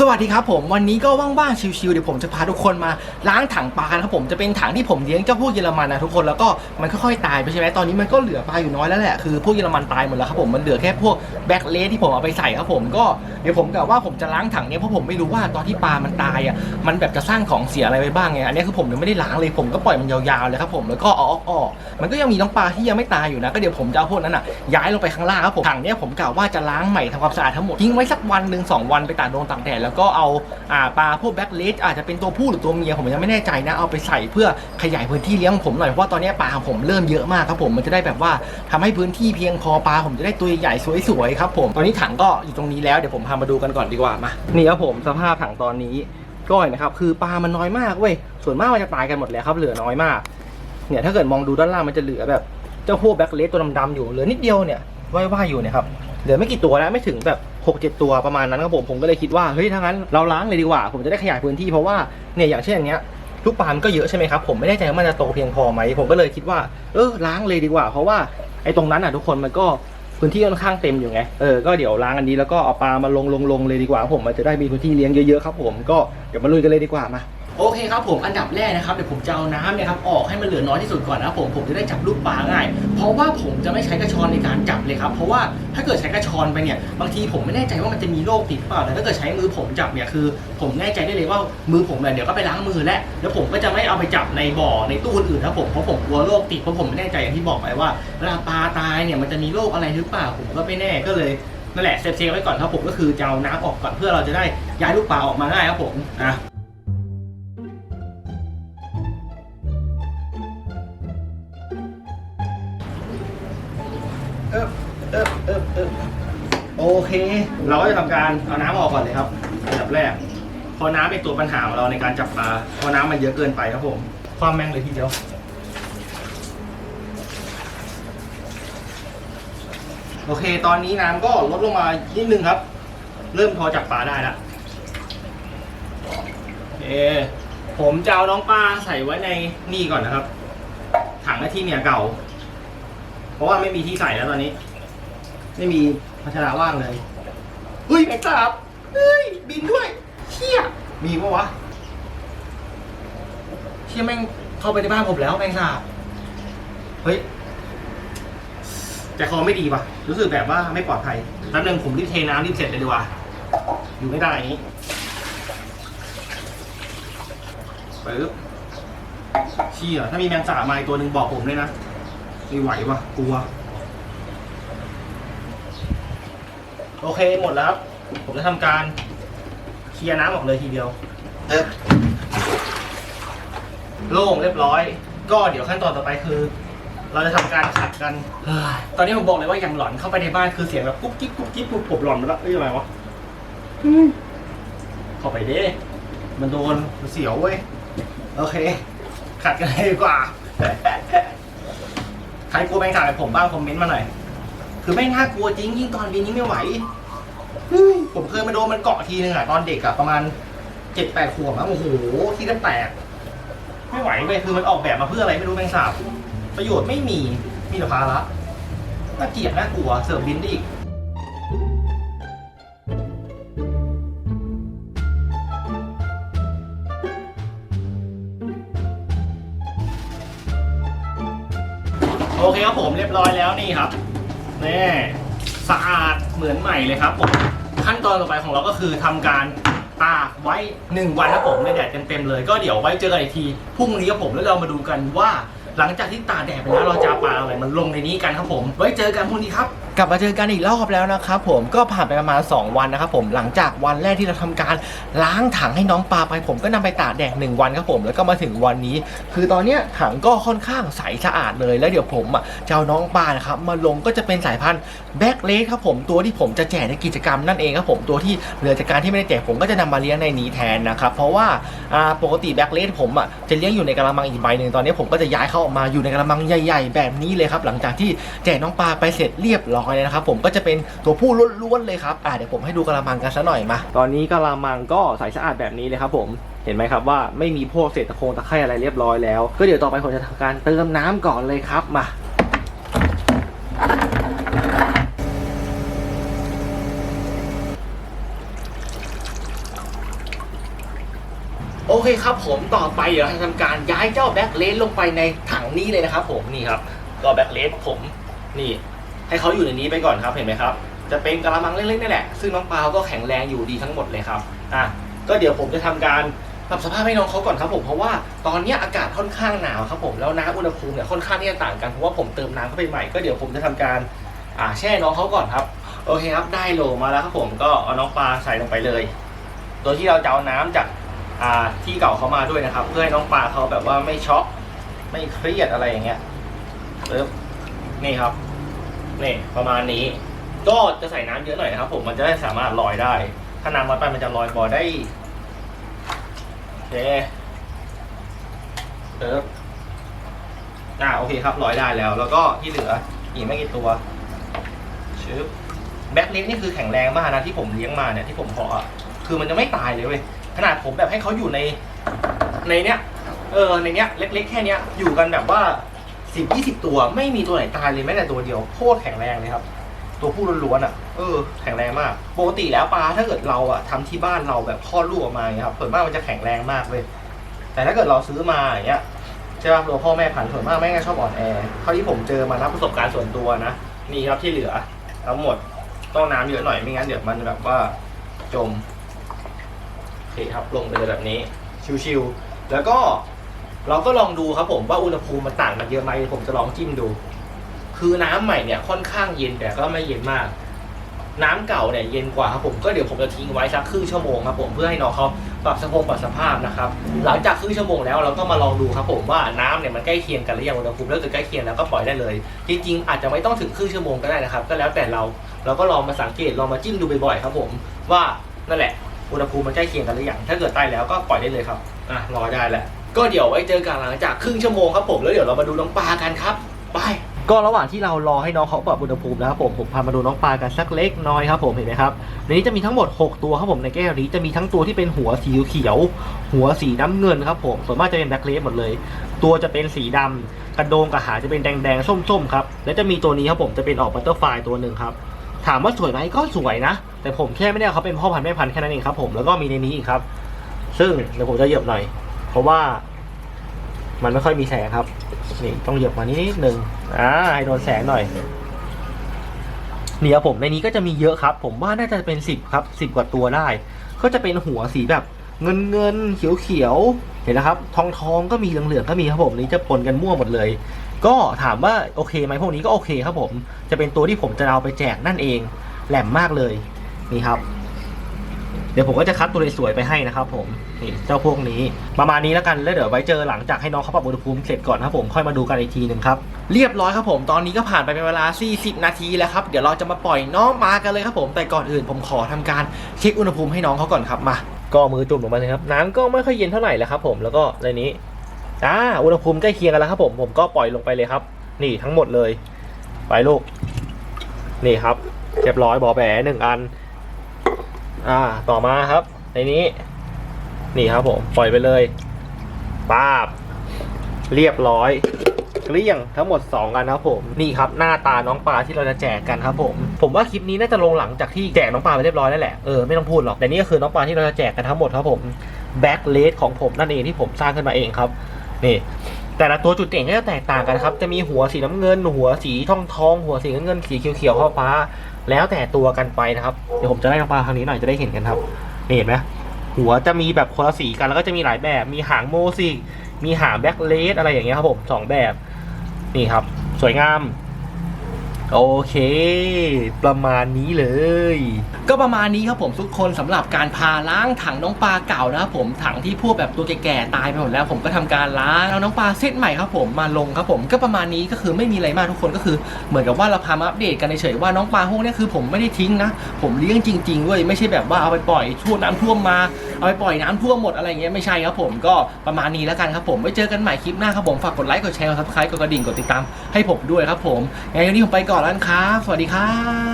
สวัสดีครับผมวันนี้ก็ว่างๆชิวๆเดี๋ยวผมจะพาทุกคนมาล้างถังปลาครับผมจะเป็นถังที่ผมเลี้ยงเจ้าพวกเยอรมันนะทุกคนแล้วก็มันค่อยๆตายไปใช่ไหมตอนนี้มันก็เหลือปลาอยู่น้อยแล้วแหละคือพวกเยอรมันตายหมดแล้วครับผมมันเหลือแค่พวกแบ็คเลสที่ผมเอาไปใส่ครับผมก็เดี๋ยวผมกะว่าผมจะล้างถังเนี้ยเพราะผมไม่รู้ว่าตอนที่ปลามันตายอะมันแบบจะสร้างของเสียอะไรไปบ้างไงอันนี้คือผมยังไม่ได้ล้างเลยผมก็ปล่อยมันยาวๆเลยครับผมแล้วก็อออกออกมันก็ยังมีน้องปลาที่ยังไม่ตายอยู่นะก็เดี๋ยวผมจะเอาพวกนั้นอะย้ายลงไปข้างล่างครับผมถังเนี้ยผมกะว่าจะล้างใหม่ทำความสะอาดทั้งหมดทิ้งไว้สักวันหนึ่งสองวันไปตากแดดตากแดดแล้วก็เอาอ่าปลาพวกแบ็คเลสอาจจะเป็นตัวผู้หรือตัวเมียผมยังไม่แน่ใจนะเอาไปใส่เพื่อขยายพื้นที่เลี้ยงผมหน่อยเพราะว่าตอนนี้ปลาของผมเริ่มเยอะมากครับผมมันจะได้แบบว่าทำให้พื้นที่เพียงพอปลาผมจะได้ตัวใหญ่สวยๆครับผมตอนนี้ถังก็อยู่ตรงนี้แล้วเดี๋ยวผมพามาดูกันก่อนดีกว่ามานี่ครับผมสภาพถังตอนนี้ก็เห็นนะครับคือปลามันน้อยมากเว้ยส่วนมากมันจะตายกันหมดแล้วครับเหลือน้อยมากเนี่ยถ้าเกิดมองดูด้านล่างมันจะเหลือแบบเจ้าพวกแบ็คเลสตัวดำๆอยู่เหลือนิดเดียวเนี่ยว่ายๆอยู่เนี่ยครับเหลือไม่กี่ตัวแล้วไม่ถึงแบบ 6กเจ็ดตัวประมาณนั้นครับผมผมก็เลยคิดว่าเฮ้ยถ้างั้นเราล้างเลยดีกว่า ผมจะได้ขยายพื้นที่เพราะว่าเนี่ยอย่างเช่นอย่างเงี้ยลูกปลามันก็เยอะใช่ไหมครับผมไม่แน่ใจว่ามันจะโตเพียงพอไหมผมก็เลยคิดว่าเออล้างเลยดีกว่า เพราะว่าไอ้ตรงนั้นอะทุกคนมันก็พื้นที่ค่อนข้างเต็มอยู่ไง เออ ก็เดี๋ยวล้างอันนี้แล้วก็เอาปลามาลงลงลงเลยดีกว่าผมมันจะได้มีพื้นที่เลี้ยงเยอะๆครับผม ก็เดี๋ยวมาลุยกันเลยดีกว่ามา โอเคครับผมอันดับแรกนะครับเดี๋ยวผมจะเอาน้ำเนี่ยครับออกให้มันเหลือน้อยที่สุดก่อนนะผมผมจะได้จับลูกปลาง่าย เพราะว่าผมจะไม่ใช้กระชอนในการจับเลยครับเพราะว่าถ้าเกิดใช้กระชอนไปเนี่ยบางทีผมไม่แน่ใจว่ามันจะมีโรคติดเปล่าแต่ถ้าเกิดใช้มือผมจับเนี่ยคือ ผมแน่ใจได้เลยว่ามือผมเนี่ยเดี๋ยวก็ไปล้างมือแล้วแล้วผมก็จะไม่เอาไปจับในบ่อในตู้อื่นๆครับผมเพราะผมกลัวโรคติดเพราะผมไม่แน่ใจอย่างที่บอกไปว่าเวลาปลาตายเนี่ยมันจะมีโรคอะไรหรือเปล่าผมก็ไม่แน่ก็เลยนั่นแหละเซฟๆไว้ก่อนครับผมก็คือจะเอาน้ำออกก่อนเพื่อเราจะได้ย้ายลูกปลาออกมาง่ายครับผมอะ โอเค เราก็จะทำการเอาน้ำออกก่อนเลยครับอันดับแรกเพราะน้ำเป็นตัวปัญหาของเราในการจับปลาเพราะน้ำมันเยอะเกินไปครับผม ความแม่งเลยทีเดียวโอเค ตอนนี้น้ำก็ลดลงมานิดนึงครับ เริ่มพอจับปลาได้แล้วโอผมจะเอาน้องปลาใส่ไว้ในนี่ก่อนนะครับ ถังที่เมียเก่า เพราะว่าไม่มีที่ใส่แล้วตอนนี้ ไม่มีภาชนะว่างเลยเฮ้ยแมงสาบเฮ้ยบินด้วยเชี่ยมีปะวะเชี่ยแม่งเข้าไปในบ้านผมแล้วแมงสาบเฮ้ยใจคอไม่ดีปะรู้สึกแบบว่าไม่ปลอดภัยแป๊บนึงผมรีบเทน้ำรีบเสร็จเลยดีกว่าอยู่ไม่ได้อย่างนี้ปึ๊บเชี่ยถ้ามีแมงสาบมาอีกตัวหนึ่งบอกผมเลยนะไม่ไหววะกลัว โอเคหมดแล้วครับผมจะทำการเคลียร์น้ำออกเลยทีเดียวเอ๊ะโล่งเรียบร้อย ก็เดี๋ยวขั้นตอนต่อไปคือ เราจะทำการขัดกันเฮ้ยตอนนี้ผมบอกเลยว่าอย่างหลอนเข้าไปในบ้านคือเสียงแบบกุ๊กกิ๊กกุ๊กกิ๊กกุ๊กผมหลอนไปแล้วเอ้ยอะไรวะอืมเข้าไปเด้มันโดนมันเสียวเว้ยโอเค ขัดกันเลยดีกว่า ใครกลัวแมงสาบแบบผมบ้างคอมเมนต์มาหน่อย คือไม่น่ากลัวจริงยิ่งตอนบินยิ่งไม่ไหวผมเคยมาโดนมันเกาะทีนึงอะตอนเด็กอะประมาณเจ็ดแปดขวบอะโอ้โหที่แทบแตก ไม่ไหวเว้ยคือมันออกแบบมาเพื่ออะไรไม่รู้แมงสาบประโยชน์ไม่มีมีแต่ภาระน่าเกลียดน่ากลัวเสริมบินได้อีกโอเคครับผมเรียบร้อยแล้วนี่ครับ นี่สะอาดเหมือนใหม่เลยครับผมขั้นตอนต่อไปของเราก็คือทำการตากไว้ 1 วันครับผมในแดดเต็มๆเลย ก็เดี๋ยวไว้เจอกันอีกทีพรุ่งนี้ครับผมแล้วเรามาดูกันว่า หลังจากที่ตากแดดไปแล้วเราจะปลาอะไรมันลงในนี้กันครับผม ไว้เจอกันพรุ่งนี้ครับ กลับมาเจอกันอีกรอบแล้วนะครับผมก็ผ่านไปประมาณ 2 วันนะครับผมหลังจากวันแรกที่เราทำการล้างถังให้น้องปลาไปผมก็นำไปตากแดดหนึ่งวันครับผมแล้วก็มาถึงวันนี้ คือตอนเนี้ยถังก็ค่อนข้างใสสะอาดเลยแล้วเดี๋ยวผมอะจะเอาน้องปลานะครับมาลงก็จะเป็นสายพันธุ์แบ็กเลสครับผมตัวที่ผมจะแจกในกิจกรรมนั่นเองครับผมตัวที่เหลือจากการที่ไม่ได้แจกผมก็จะนำมาเลี้ยงในนี้แทนนะครับเพราะว่าปกติแบ็กเลสผมอะจะเลี้ยงอยู่ในกระมังอีกใบหนึ่งตอนนี้ผมก็จะย้ายเขาออกมาอยู่ในกระมังใหญ่ ๆ แบบนี้เลยครับหลังจากที่แจกน้องปลาไปเสร็จเรียบร้อยเลยนะครับผมก็จะเป็นตัวผู้ล้วนๆเลยครับอ่าเดี๋ยวผมให้ดูกระมังกันซะหน่อยมาตอนนี้กระมังก็ใสสะอาดแบบนี้เลยครับผมเห็นไหมครับว่าไม่มีพวกเศษตะโคงตะไคร่อะไรเรียบร้อยแล้ว ก็เดี๋ยวต่อไปผมจะทำการเติมน้ำก่อนเลยครับมาโโอเคครับผมต่อไปเดี๋ยวเราจะทำการย้ายเจ้าแบ็คเลสลงไปในถังนี้เลยนะครับผมนี่ครับก็แบ็คเลสผมนี่ ให้เขาอยู่ในนี้ไปก่อนครับเห็นไหมครับ จะเป็นกระมังเล็กๆนี่แหละ ซึ่งน้องปาก็แข็งแรงอยู่ดีทั้งหมดเลยครับอะก็เดี๋ยวผมจะทำการปรับสภาพให้น้องเขาก่อนครับผมเพราะว่าตอนนี้อากาศค่อนข้างหนาวครับผมแล้วน้ำอุณหภูมิเนี่ยค่อนข้างที่จะต่างกันเพราะว่าผมเติมน้ำเข้าไปใหม่ก็เดี๋ยวผมจะทำการอ่าแช่น้องเขาก่อนครับโอเคครับได้โหลมาแล้วครับผมก็เอาน้องปลาใส่ลงไปเลย โดยที่เราจะเอาน้ำจากอ่าที่เก่าเขามาด้วยนะครับ เพื่อให้น้องปลาเขาแบบว่าไม่ช็อกไม่เครียดอะไรอย่างเงี้ยปึ๊บนี่ครับ นี่ประมาณนี้ ก็จะใส่น้ำเยอะหน่อยนะครับ ผมมันจะได้สามารถลอยได้ ถ้าน้ำน้อยไปมันจะลอยบอได้โอเคปึ๊บอ่าโอเคครับลอยได้แล้ว แล้วก็ที่เหลืออีกไม่กี่ตัวชึบแบ็คเลสนี่คือแข็งแรงมากนะที่ผมเลี้ยงมาเนี่ยที่ผมเพาะอะคือมันจะไม่ตายเลยเว้ยขนาดผมแบบให้เขาอยู่ในในเนี้ยเออในเนี้ยเล็ก ๆ แค่เนี้ยอยู่กันแบบว่า สิบยี่สิบตัวไม่มีตัวไหนตายเลยแม้แต่ตัวเดียวโคตรแข็งแรงเลยครับ ตัวผู้ล้วนๆอะเออแข็งแรงมากปกติแล้วปลาถ้าเกิดเราอะทำที่บ้านเราแบบคลอดลูกออกมาอย่างเงี้ยครับส่วนมากมันจะแข็งแรงมากเลย แต่ถ้าเกิดเราซื้อมาอย่างเงี้ยใช่ป่ะตัวพ่อแม่พันส่วนมากแม่งก็ชอบอ่อนแอเท่าที่ผมเจอมานะประสบการณ์ส่วนตัวนะนี่ครับที่เหลือทั้งหมดต้องน้ำเยอะหน่อยไม่งั้นเดี๋ยวมันแบบว่าจมโอเคครับลงไปเลยแบบนี้ชิวๆแล้วก็ เราก็ลองดูครับผมว่าอุณหภูมิมันต่างกันเยอะไหมผมจะลองจิ้มดู คือน้ำใหม่เนี่ยค่อนข้างเย็นแต่ก็ไม่เย็นมาก น้ำเก่าเนี่ยเย็นกว่าครับผมก็เดี๋ยวผมจะทิ้งไว้สักครึ่งชั่วโมงครับผมเพื่อให้น้องเขาปรับสภาพปรับสภาพนะครับ หลังจากครึ่งชั่วโมงแล้วเราก็มาลองดูครับผมว่าน้ำเนี่ยมันใกล้เคียงกันหรือยังอุณหภูมิถ้าเกิดใกล้เคียงแล้วก็ปล่อยได้เลย จริงๆ อาจจะไม่ต้องถึงครึ่งชั่วโมงก็ได้นะครับ ก็แล้วแต่เราเราก็ลองมาสังเกตลองมาจิ้มดูบ่อยๆครับผมว่านั่นแหละอุณหภูมิมันใกล้เคียงกันหรือยังถ้าเกิดใต้แล้วก็ปล่อยได้เลยครับอะรอได้แหละ ก็เดี๋ยวไว้เจอกันหลังจากครึ่งชั่วโมงครับผมแล้วเดี๋ยวเรามาดูน้องปลากันครับไปก็ระหว่างที่เรารอให้น้องเขาปรับอุณหภูมินะครับผมผมพามาดูน้องปลากันสักเล็กน้อยครับผมเห็นไหมครับในนี้จะมีทั้งหมด 6 ตัวครับผมในแก้วนี้จะมีทั้งตัวที่เป็นหัวสีเขียว หัวสีน้ำเงินครับผมส่วนมากจะเป็นแบล็คเลสหมดเลย ตัวจะเป็นสีดำกระโดงกับหางจะเป็นแดงๆส้มๆครับและจะมีตัวนี้ครับผมจะเป็นออกบัตเตอร์ไฟตัวหนึ่งครับถามว่าสวยไหมก็สวยนะ แต่ผมแค่ไม่ได้เขาเป็นพ่อพันธุ์แม่พันธุ์แค่นั้นเองครับผมแล้วก็มีในนี้อีกครับ ซึ่งเดี๋ยวผมจะเหยียบหน่อย เพราะว่า มันไม่ค่อยมีแสงครับ นี่ต้องเหยียบมานิดนึงอ่าให้โดนแสงหน่อยนี่ครับผมในนี้ก็จะมีเยอะครับ ผมว่าน่าจะเป็นสิบครับสิบกว่าตัวได้ ก็จะเป็นหัวสีแบบเงินเงินเขียวเขียวเห็นนะครับ ทองทองก็มีเหลืองเหลืองก็มีครับผมนี่จะปนกันมั่วหมดเลย ก็ถามว่าโอเคไหมพวกนี้ก็โอเคครับผม จะเป็นตัวที่ผมจะเอาไปแจกนั่นเอง แหลมมากเลยนี่ครับ เดี๋ยวผมก็จะคัดตัวสวยๆไปให้นะครับผมนี่เจ้าพวกนี้ ประมาณนี้แล้วกันแล้วเดี๋ยวไว้เจอหลังจากให้น้องเขาปรับอุณหภูมิเสร็จก่อนครับผมค่อยมาดูกันอีกทีหนึ่งครับเรียบร้อยครับผมตอนนี้ก็ผ่านไปเป็นเวลา 40 นาทีแล้วครับเดี๋ยวเราจะมาปล่อยน้องมากันเลยครับผมแต่ก่อนอื่นผมขอทำการเช็คอุณหภูมิให้น้องเขาก่อนครับมา ก็มือจุ่มลงไปเลยครับน้ำก็ไม่ค่อยเย็นเท่าไหร่แล้วครับผมแล้วก็ในนี้อ่าอุณหภูมิใกล้เคียงกันแล้วครับผมผมก็ปล่อยลงไปเลยครับ นี่ทั้งหมดเลย ไปลูกนี่ครับเรียบร้อยบอแบหนึ่งอัน อ่า ต่อมาครับ ในนี้ นี่ครับผม ปล่อยไปเลยป้าบ เรียบร้อยเกลี้ยงทั้งหมด2อันครับผม นี่ครับหน้าตาน้องปลาที่เราจะแจกกันครับผม ผมว่าคลิปนี้น่าจะลงหลังจากที่แจกน้องปลาไปเรียบร้อยแล้วแหละเออไม่ต้องพูดหรอกแต่นี่ก็คือน้องปลาที่เราจะแจกกันทั้งหมดครับผมแบ็กเลสของผมนั่นเองที่ผมสร้างขึ้นมาเองครับนี่แต่ละตัวจุดเด่นก็จะแตกต่างกันครับ จะมีหัวสีน้ำเงิน หัวสีทองทอง หัวสีน้ำเงินสีเขียวๆฟ้า แล้วแต่ตัวกันไปนะครับเดี๋ยวผมจะได้น้องปลาทางนี้หน่อยจะได้เห็นกันครับนี่เห็นไหมหัวจะมีแบบคนละสีกันแล้วก็จะมีหลายแบบ มีหางโมซิกมีหางแบ็กเลสอะไรอย่างเงี้ยครับผมสองแบบนี่ครับ สวยงาม โอเค ประมาณนี้เลย ก็ประมาณนี้ครับผมทุกคนสำหรับการพาล้างถังน้องปลาเก่านะครับผมถังที่พวกแบบตัวแก่ๆตายไปหมดแล้วผมก็ทำการล้างเอาน้องปลาเซตใหม่ครับผมมาลงครับผมก็ประมาณนี้ก็คือไม่มีอะไรมากทุกคนก็คือ เหมือนกับว่าเราพามาอัปเดตกันเฉยๆว่าน้องปลาพวกนี้คือผมไม่ได้ทิ้งนะ ผมเลี้ยงจริงๆเว้ยไม่ใช่แบบว่าเอาไปปล่อยช่วงน้ำท่วมมาเอาไปปล่อยน้ำท่วมหมดอะไรเงี้ยไม่ใช่ครับผมก็ประมาณนี้แล้วกันครับผมไว้เจอกันใหม่คลิปหน้าครับผมฝากกดไลค์กดแชร์กดซับสไครต์กดกระดิ่งกดติดตามให้ผมด้วยครับผมงั้นวันนี้ผมไปก่อนแล้านครับสวัสดีครับ